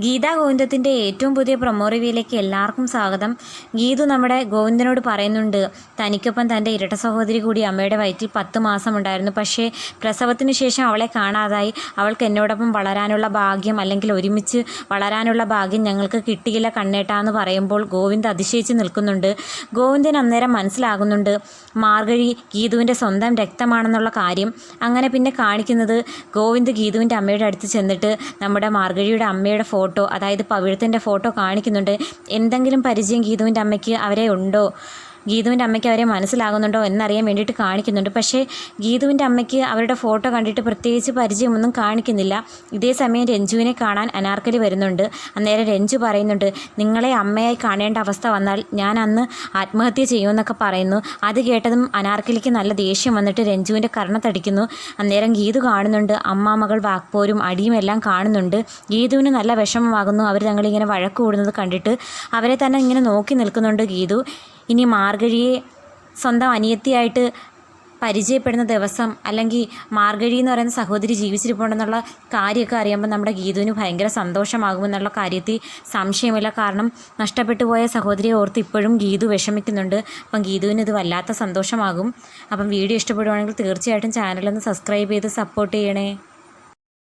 ഗീതാ ഗോവിന്ദത്തിന്റെ ഏറ്റവും പുതിയ പ്രൊമോ റിവ്യൂയിലേക്ക് എല്ലാവർക്കും സ്വാഗതം. ഗീതു നമ്മുടെ ഗോവിന്ദനോട് പറയുന്നുണ്ട് തനിക്കൊപ്പം തന്റെ ഇരട്ട സഹോദരി കൂടി അമ്മയുടെ വയറ്റിൽ പത്ത് മാസം ഉണ്ടായിരുന്നു. പക്ഷേ പ്രസവത്തിന് ശേഷം അവളെ കാണാതായി. അവൾക്ക് എന്നോടൊപ്പം വളരാനുള്ള ഭാഗ്യം അല്ലെങ്കിൽ ഒരുമിച്ച് വളരാനുള്ള ഭാഗ്യം ഞങ്ങൾക്ക് കിട്ടിയില്ല കണ്ണേട്ടാന്ന് പറയുമ്പോൾ ഗോവിന്ദ് അതിശയിച്ച് നിൽക്കുന്നുണ്ട്. ഗോവിന്ദൻ അന്നേരം മനസ്സിലാകുന്നുണ്ട് മാർഗഴി ഗീതുവിന്റെ സ്വന്തം രക്തമാണെന്നുള്ള കാര്യം. അങ്ങനെ പിന്നെ കാണിക്കുന്നത് ഗോവിന്ദ് ഗീതുവിന്റെ അമ്മയുടെ അടുത്ത് ചെന്നിട്ട് നമ്മുടെ മാർഗഴിയുടെ അമ്മയുടെ ഫോട്ടോ അതായത് പവിഴത്തിന്റെ ഫോട്ടോ കാണിക്കുന്നുണ്ട്. എന്തെങ്കിലും പരിചയം ഗീതുവിന്റെ അമ്മയ്ക്ക് അവരെ ഉണ്ടോ? ഗീതുവിന്റെ അമ്മയ്ക്ക് അവരെ മനസ്സിലാകുന്നുണ്ടോ എന്നറിയാൻ വേണ്ടിയിട്ട് കാണിക്കുന്നുണ്ട്. പക്ഷേ ഗീതുവിന്റെ അമ്മയ്ക്ക് അവരുടെ ഫോട്ടോ കണ്ടിട്ട് പ്രത്യേകിച്ച് പരിചയമൊന്നും കാണിക്കുന്നില്ല. ഇതേ സമയം രഞ്ജുവിനെ കാണാൻ അനാർക്കലി വരുന്നുണ്ട്. അന്നേരം രഞ്ജു പറയുന്നുണ്ട് നിങ്ങളെ അമ്മയായി കാണേണ്ട അവസ്ഥ വന്നാൽ ഞാൻ അന്ന് ആത്മഹത്യ ചെയ്യുമെന്നൊക്കെ പറയുന്നു. അത് കേട്ടതും അനാർക്കലിക്ക് നല്ല ദേഷ്യം വന്നിട്ട് രഞ്ജുവിന്റെ കർണത്തടിക്കുന്നു അന്നേരം ഗീതു കാണുന്നുണ്ട് അമ്മാമകൾ വാക്പോരും അടിയും എല്ലാം കാണുന്നുണ്ട്. ഗീതുവിന് നല്ല വിഷമമാകുന്നു. അവർ തങ്ങളിങ്ങനെ വഴക്ക് കൂടുന്നത് കണ്ടിട്ട് അവരെ തന്നെ ഇങ്ങനെ നോക്കി നിൽക്കുന്നുണ്ട് ഗീതു. ഇനി മാർഗഴിയെ സ്വന്തം അനിയത്തിയായിട്ട് പരിചയപ്പെടുന്ന ദിവസം അല്ലെങ്കിൽ മാർഗഴി എന്ന് പറയുന്ന സഹോദരി ജീവിച്ചിരിപ്പുണ്ടെന്നുള്ള കാര്യമൊക്കെ അറിയുമ്പോൾ നമ്മുടെ ഗീതുവിന് ഭയങ്കര സന്തോഷമാകുമെന്നുള്ള കാര്യത്തിൽ സംശയമില്ല. കാരണം നഷ്ടപ്പെട്ടു പോയ സഹോദരിയെ ഓർത്ത് ഇപ്പോഴും ഗീതു വിഷമിക്കുന്നുണ്ട്. അപ്പം ഗീതുവിന് ഇത് വല്ലാത്ത സന്തോഷമാകും. അപ്പം വീഡിയോ ഇഷ്ടപ്പെടുവാണെങ്കിൽ തീർച്ചയായിട്ടും ചാനലൊന്ന് സബ്സ്ക്രൈബ് ചെയ്ത് സപ്പോർട്ട് ചെയ്യണേ.